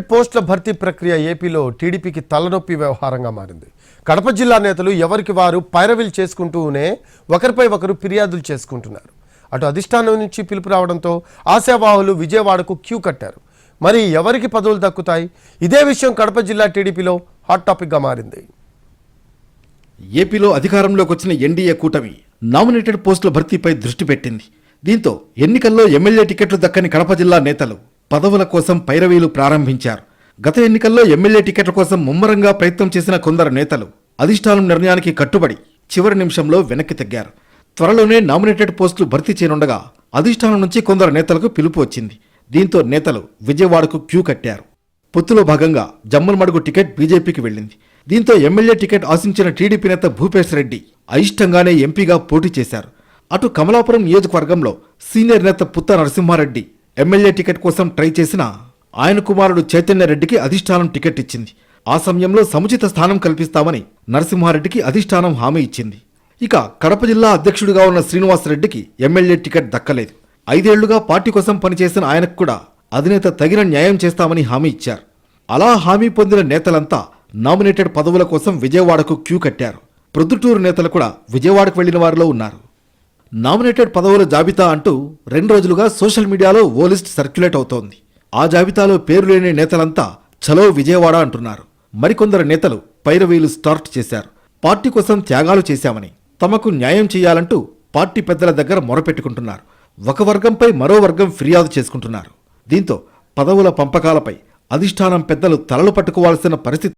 పోస్టుల భర్తీ ప్రక్రియ ఏపీలో టీడీపీకి తలనొప్పి వ్యవహారంగా మారింది. కడప జిల్లా నేతలు ఎవరికి వారు పైరవీలు చేసుకుంటూనే ఒకరిపై ఒకరు ఫిర్యాదులు చేసుకుంటున్నారు. అటు అధిష్టానం నుంచి పిలుపు రావడంతో ఆశావాహులు విజయవాడకు క్యూ కట్టారు. మరి ఎవరికి పదవులు దక్కుతాయి? ఇదే విషయం కడప జిల్లా టీడీపీలో హాట్ టాపిక్గా మారింది. ఏపీలో అధికారంలోకి వచ్చిన ఎన్డీఏ కూటమి నామినేటెడ్ పోస్టుల భర్తీపై దృష్టి పెట్టింది. దీంతో ఎన్నికల్లో ఎమ్మెల్యే టికెట్లు దక్కని కడప జిల్లా నేతలు పదవుల కోసం పైరవీలు ప్రారంభించారు. గత ఎన్నికల్లో ఎమ్మెల్యే టికెట్ల కోసం ముమ్మరంగా ప్రయత్నం చేసిన కొందరు నేతలు అధిష్టానం నిర్ణయానికి కట్టుబడి చివరి నిమిషంలో వెనక్కి తగ్గారు. త్వరలోనే నామినేటెడ్ పోస్టులు భర్తీ చేయనుండగా అధిష్టానం నుంచి కొందరు నేతలకు పిలుపు వచ్చింది. దీంతో నేతలు విజయవాడకు క్యూ కట్టారు. పొత్తులో భాగంగా జమ్మలమడుగు టికెట్ బీజేపీకి వెళ్ళింది. దీంతో ఎమ్మెల్యే టికెట్ ఆశించిన టీడీపీ నేత భూపేశ్ రెడ్డి అయిష్టంగానే ఎంపీగా పోటీ చేశారు. అటు కమలాపురం నియోజకవర్గంలో సీనియర్ నేత పుత్త నరసింహారెడ్డి ఎమ్మెల్యే టికెట్ కోసం ట్రై చేసినా ఆయన కుమారుడు చైతన్య రెడ్డికి అధిష్టానం టికెట్ ఇచ్చింది. ఆ సమయంలో సముచిత స్థానం కల్పిస్తామని నరసింహారెడ్డికి అధిష్టానం హామీ ఇచ్చింది. ఇక కడప జిల్లా అధ్యక్షుడిగా ఉన్న శ్రీనివాసరెడ్డికి ఎమ్మెల్యే టికెట్ దక్కలేదు. ఐదేళ్ళుగా పార్టీ కోసం పనిచేసిన ఆయనకు కూడా అధినేత తగిన న్యాయం చేస్తామని హామీ ఇచ్చారు. అలా హామీ పొందిన నేతలంతా నామినేటెడ్ పదవుల కోసం విజయవాడకు క్యూ కట్టారు. ప్రొద్దుటూరు నేతలు కూడా విజయవాడకు వెళ్ళిన వారిలో ఉన్నారు. నామినేటెడ్ పదవుల జాబితా అంటూ రెండు రోజులుగా సోషల్ మీడియాలో ఓ లిస్ట్ సర్క్యులేట్ అవుతోంది. ఆ జాబితాలో పేరు లేని నేతలంతా చలో విజయవాడ అంటున్నారు. మరికొందరు నేతలు పైరవీలు స్టార్ట్ చేశారు. పార్టీ కోసం త్యాగాలు చేశామని తమకు న్యాయం చేయాలంటూ పార్టీ పెద్దల దగ్గర మొరపెట్టుకుంటున్నారు. ఒక వర్గంపై మరో వర్గం ఫిర్యాదు చేసుకుంటున్నారు. దీంతో పదవుల పంపకాలపై అధిష్టానం పెద్దలు తలలు పట్టుకోవాల్సిన పరిస్థితి